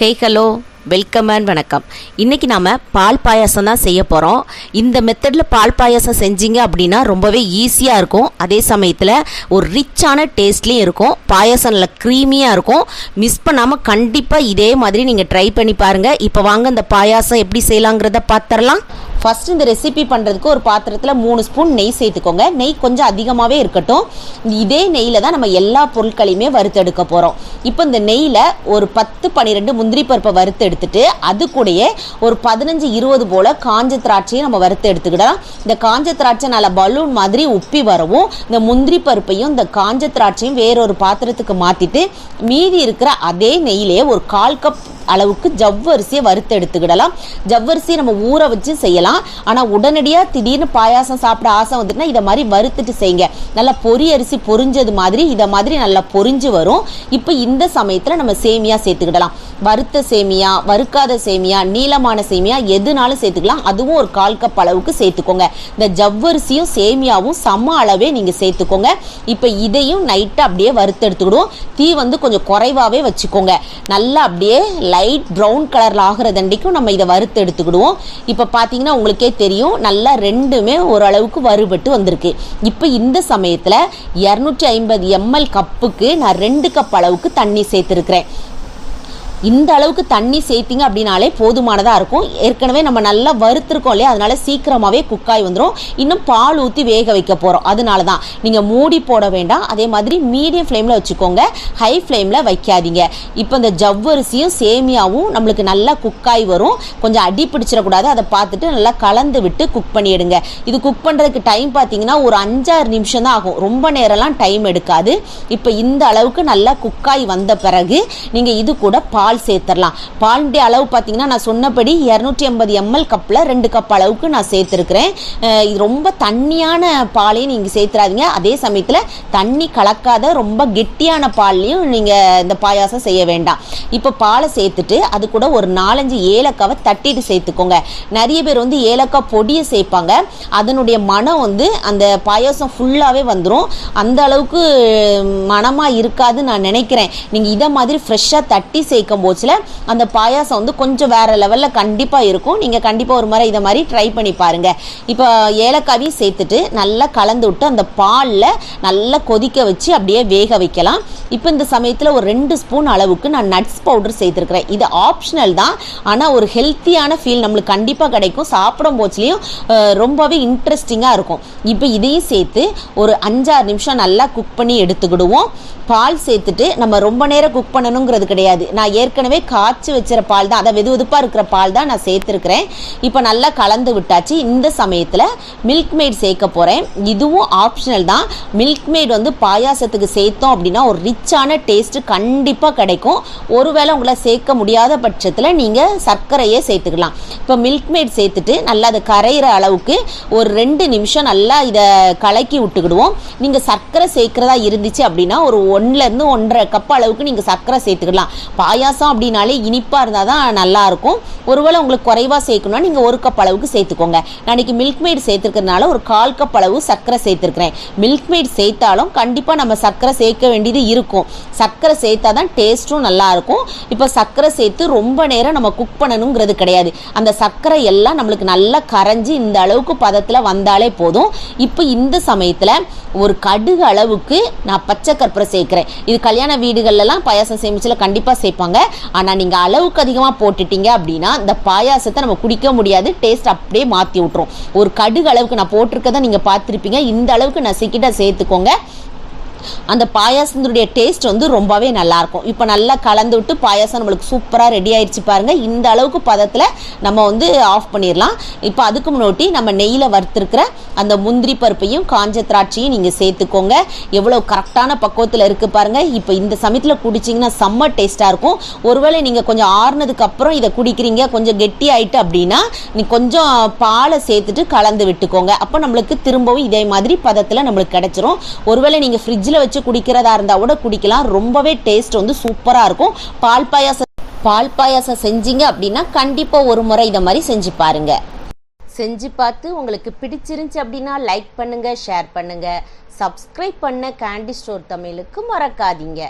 Hey hello welcome and வணக்கம். இன்றைக்கி நாம் பால் பாயாசம் தான் செய்ய போகிறோம் இந்த மெத்தடில் பால் பாயாசம் செஞ்சீங்க அப்படின்னா ரொம்பவே ஈஸியாக இருக்கும். அதே சமயத்தில் ஒரு ரிச்சான டேஸ்ட்லேயும் இருக்கும். பாயாசம் நல்லா க்ரீமியாக இருக்கும். மிஸ் பண்ணாமல் கண்டிப்பாக இதே மாதிரி நீங்கள் ட்ரை பண்ணி பாருங்கள் இப்போ வாங்க இந்த பாயாசம் எப்படி செய்யலாங்கிறத பார்த்துடலாம் ஃபர்ஸ்ட் இந்த ரெசிபி பண்ணுறதுக்கு ஒரு பாத்திரத்தில் மூணு ஸ்பூன் நெய் சேர்த்துக்கோங்க. நெய் கொஞ்சம் அதிகமாகவே இருக்கட்டும். இதே நெய்யில் தான் நம்ம எல்லா பொருட்களையுமே வறுத்தெடுக்க போகிறோம் இப்போ இந்த நெய்யில் ஒரு பத்து பன்னிரெண்டு முந்திரி பருப்பை வறுத்து எடுத்துட்டு அது கூடயே ஒரு பதினஞ்சு இருபது போல் காஞ்ச திராட்சையை நம்ம வறுத்து எடுத்துக்கிடலாம் இந்த காஞ்ச திராட்சை நல்லா பலூன் மாதிரி உப்பி வரவும் இந்த முந்திரி பருப்பையும் இந்த காஞ்ச திராட்சையும் வேறொரு பாத்திரத்துக்கு மாற்றிட்டு மீதி இருக்கிற அதே நெய்யிலே ஒரு கால் கப் அளவுக்கு ஜவ்வரிசியை வறுத்து எடுத்துக்கிடலாம். ஜவ்வரிசியை நம்ம ஊற வச்சு செய்யலாம். ஆனால் உடனடியாக திடீர்னு பாயாசம் சாப்பிட ஆசை வந்துட்டுனா இதை மாதிரி வறுத்துட்டு செய்யுங்க. நல்லா பொரி அரிசி பொரிஞ்சது மாதிரி இதை மாதிரி நல்லா பொரிஞ்சு வரும். இப்போ இந்த சமயத்தில் நம்ம சேமியா சேர்த்துக்கிடலாம். வறுத்த சேமியா வறுக்காத சேமியா நீளமான சேமியா எதுனாலும் சேர்த்துக்கலாம். அதுவும் ஒரு கால் கப் அளவுக்கு சேர்த்துக்கோங்க. இந்த ஜவ்வரிசியும் சேமியாவும் சம அளவே நீங்கள் சேர்த்துக்கோங்க. இப்போ இதையும் நைட்டாக அப்படியே வறுத்து எடுத்துக்கிடுவோம். தீ வந்து கொஞ்சம் குறைவாகவே வச்சுக்கோங்க. நல்லா அப்படியே லைட் ப்ரௌன் கலரில் ஆகிறதண்டிக்கும் நம்ம இதை வறுத்து எடுத்துக்கிடுவோம். இப்போ பார்த்தீங்கன்னா உங்களுக்கே தெரியும். நல்லா ரெண்டுமே ஓரளவுக்கு வறுபட்டு வந்திருக்கு. இப்போ இந்த சமயத்தில் இரநூற்றி ஐம்பது எம்எல் கப்புக்கு நான் ரெண்டு கப் அளவுக்கு தண்ணி சேர்த்துருக்கிறேன். இந்த அளவுக்கு தண்ணி சேர்த்திங்க அப்படின்னாலே போதுமானதாக இருக்கும். ஏற்கனவே நம்ம நல்லா வறுத்துருக்கோம் இல்லையா? அதனால சீக்கிரமாகவே குக்காய் வந்துடும் இன்னும் பால் ஊற்றி வேக வைக்க போகிறோம் அதனால தான் நீங்கள் மூடி போட வேண்டாம். அதே மாதிரி மீடியம் ஃப்ளேமில் வச்சுக்கோங்க. ஹை ஃப்ளேமில் வைக்காதீங்க. இப்போ இந்த ஜவ்வரிசியும் சேமியாவும் நம்மளுக்கு நல்லா குக்காய் வரும். கொஞ்சம் அடி பிடிச்சிடக்கூடாது. அதை பார்த்துட்டு நல்லா கலந்து விட்டு குக் பண்ணிடுங்க. இது குக் பண்ணுறதுக்கு டைம் பார்த்தீங்கன்னா ஒரு அஞ்சாறு நிமிஷம் தான் ஆகும். ரொம்ப நேரம்லாம் டைம் எடுக்காது. இப்போ இந்த அளவுக்கு நல்லா குக்காய் வந்த பிறகு நீங்கள் இது கூட பால் சேர்த்துடலாம் பாலுடைய அளவு பார்த்தீங்கன்னா நான் சொன்னபடி இரநூற்றி ஐம்பது எம்எல் கப்பில் ரெண்டு கப் அளவுக்கு நான் சேர்த்துருக்கிறேன். இது ரொம்ப தண்ணியான பாலையும் நீங்கள் சேர்த்துறாதீங்க அதே சமயத்தில் தண்ணி கலக்காத ரொம்ப கெட்டியான பால்லையும் நீங்கள் இந்த பாயாசம் செய்ய வேண்டாம். இப்போ பாலை சேர்த்துட்டு அது கூட ஒரு நாலஞ்சு ஏலக்காவை தட்டிட்டு சேர்த்துக்கோங்க. நிறைய பேர் வந்து ஏலக்காய் பொடியை சேர்ப்பாங்க. அதனுடைய மனம் வந்து அந்த பாயாசம் ஃபுல்லாகவே வந்துடும் அந்த அளவுக்கு மனமாக இருக்காதுன்னு நான் நினைக்கிறேன். நீங்கள் இதை மாதிரி ஃப்ரெஷ்ஷாக தட்டி சேர்க்கும் போச்சில் அந்த பாயாசம் வந்து கொஞ்சம் வேற லெவலில் கண்டிப்பாக இருக்கும். நீங்கள் கண்டிப்பாக ஒரு முறை இதை மாதிரி ட்ரை பண்ணி பாருங்கள் இப்போ ஏலக்காவையும் சேர்த்துட்டு நல்லா கலந்து விட்டு அந்த பாலில் நல்லா கொதிக்க வச்சு அப்படியே வேக வைக்கலாம். இப்போ இந்த சமயத்தில் ஒரு ரெண்டு ஸ்பூன் அளவுக்கு நான் நட்ஸ் பவுடர் சேர்த்துருக்குறேன். இது ஆப்ஷனல் தான். ஆனால் ஒரு ஹெல்த்தியான ஃபீல் நம்மளுக்கு கண்டிப்பாக கிடைக்கும். சாப்பிடும் போச்சுலேயும் ரொம்பவே இன்ட்ரெஸ்டிங்காக இருக்கும். இப்போ இதையும் சேர்த்து ஒரு அஞ்சாறு நிமிஷம் நல்லா குக் பண்ணி எடுத்துக்கிடுவோம். பால் சேர்த்துட்டு நம்ம ரொம்ப நேரம் குக் பண்ணணுங்கிறது கிடையாது. நான் ஏற்கனவே காய்ச்சி வச்சிர பால் தான். அதை வெது வெதுப்பாக இருக்கிற பால் தான் நான் சேர்த்துருக்கிறேன். இப்போ நல்லா கலந்து விட்டாச்சு. இந்த சமயத்தில் மில்க் மேட் சேர்க்க போகிறேன் இதுவும் ஆப்ஷனல் தான். மில்க் மேட் வந்து பாயாசத்துக்கு சேர்த்தோம் அப்படின்னா ஒரு ரிச்சான டேஸ்ட்டு கண்டிப்பாக கிடைக்கும். ஒருவேளை உங்களை சேர்க்க முடியாத பட்சத்தில் நீங்கள் சர்க்கரையே சேர்த்துக்கலாம். இப்போ மில்க் மேட் சேர்த்துட்டு நல்லா அதை கரையிற அளவுக்கு ஒரு ரெண்டு நிமிஷம் நல்லா இதை கலக்கி விட்டுக்கிடுவோம். நீங்கள் சர்க்கரை சேர்க்குறதா இருந்துச்சு அப்படின்னா ஒரு ஒன்றுலேருந்து ஒன்றரை கப் அளவுக்கு நீங்கள் சர்க்கரை சேர்த்துக்கலாம். பாயாசம் அப்படின்னாலே இனிப்பாக இருந்தால் தான் நல்லாயிருக்கும். ஒருவேளை உங்களுக்கு குறைவாக சேர்க்கணும்னா நீங்கள் ஒரு கப் அளவுக்கு சேர்த்துக்கோங்க. நான் இன்றைக்கி மில்க் மேட் சேர்த்துருக்கறனால ஒரு கால் கப் அளவு சர்க்கரை சேர்த்துருக்கிறேன். மில்க் மேட் சேர்த்தாலும் கண்டிப்பாக நம்ம சர்க்கரை சேர்க்க வேண்டியது இருக்கும். சர்க்கரை சேர்த்தா தான் டேஸ்ட்டும் நல்லாயிருக்கும். இப்போ சர்க்கரை சேர்த்து ரொம்ப நேரம் நம்ம குக் பண்ணணுங்கிறது கிடையாது. அந்த சர்க்கரை எல்லாம் நம்மளுக்கு நல்லா கரைஞ்சி இந்த அளவுக்கு பதத்தில் வந்தாலே போதும். இப்போ இந்த சமயத்தில் ஒரு கடுகு அளவுக்கு நான் பச்சை கற்பூரை சேர்க்குறேன். இது கல்யாண வீடுகள்லாம் பாயாசம் சேமிச்சில் கண்டிப்பாக சேர்ப்பாங்க. ஆனால் நீங்கள் அளவுக்கு அதிகமாக போட்டுட்டீங்க அப்படின்னா இந்த பாயாசத்தை நம்ம குடிக்க முடியாது. டேஸ்ட் அப்படியே மாற்றி விட்ரும் ஒரு கடுகு அளவுக்கு நான் போட்டிருக்கதை நீங்கள் பார்த்துருப்பீங்க. இந்த அளவுக்கு நசுக்கிட்ட சேர்த்துக்கோங்க. அந்த பாயாசத்தினுடைய டேஸ்ட் வந்து ரொம்பவே நல்லாயிருக்கும். இப்போ நல்லா கலந்து விட்டு பாயாசம் நம்மளுக்கு சூப்பராக ரெடி ஆயிடுச்சு பாருங்கள் இந்த அளவுக்கு பதத்தில் நம்ம வந்து ஆஃப் பண்ணிடலாம் இப்போ அதுக்கு முன்னாடி நம்ம நெய்யில் வறுத்துருக்கிற அந்த முந்திரி பருப்பையும் காஞ்ச திராட்சையும் நீங்கள் சேர்த்துக்கோங்க. எவ்வளோ கரெக்டான பக்குவத்தில் இருக்குது பாருங்கள் இப்போ இந்த சமயத்தில் குடிச்சிங்கன்னா செம்ம டேஸ்ட்டாக இருக்கும். ஒருவேளை நீங்கள் கொஞ்சம் ஆறுனதுக்கு அப்புறம் இதை குடிக்கிறீங்க கொஞ்சம் கெட்டி ஆயிட்டு அப்படின்னா நீ கொஞ்சம் பாலை சேர்த்துட்டு கலந்து விட்டுக்கோங்க. அப்போ நம்மளுக்கு திரும்பவும் இதே மாதிரி பதத்தில் நம்மளுக்கு கிடச்சிரும். ஒருவேளை நீங்கள் ஃப்ரிட்ஜில் வச்சு குடிக்கிறதா இருந்தால் கூட குடிக்கலாம். ரொம்பவே டேஸ்ட் வந்து சூப்பராக இருக்கும். பால் பாயாசம் பால் பாயாசம் செஞ்சீங்க அப்படின்னா கண்டிப்பாக ஒரு முறை இதை மாதிரி செஞ்சு பாருங்க. செஞ்சு பார்த்து உங்களுக்கு பிடிச்சிருந்துச்சு அப்படின்னா லைக் பண்ணுங்க ஷேர் பண்ணுங்க. சப்ஸ்கிரைப் பண்ண கேண்டி ஸ்டோர் தமிழுக்கு மறக்காதீங்க.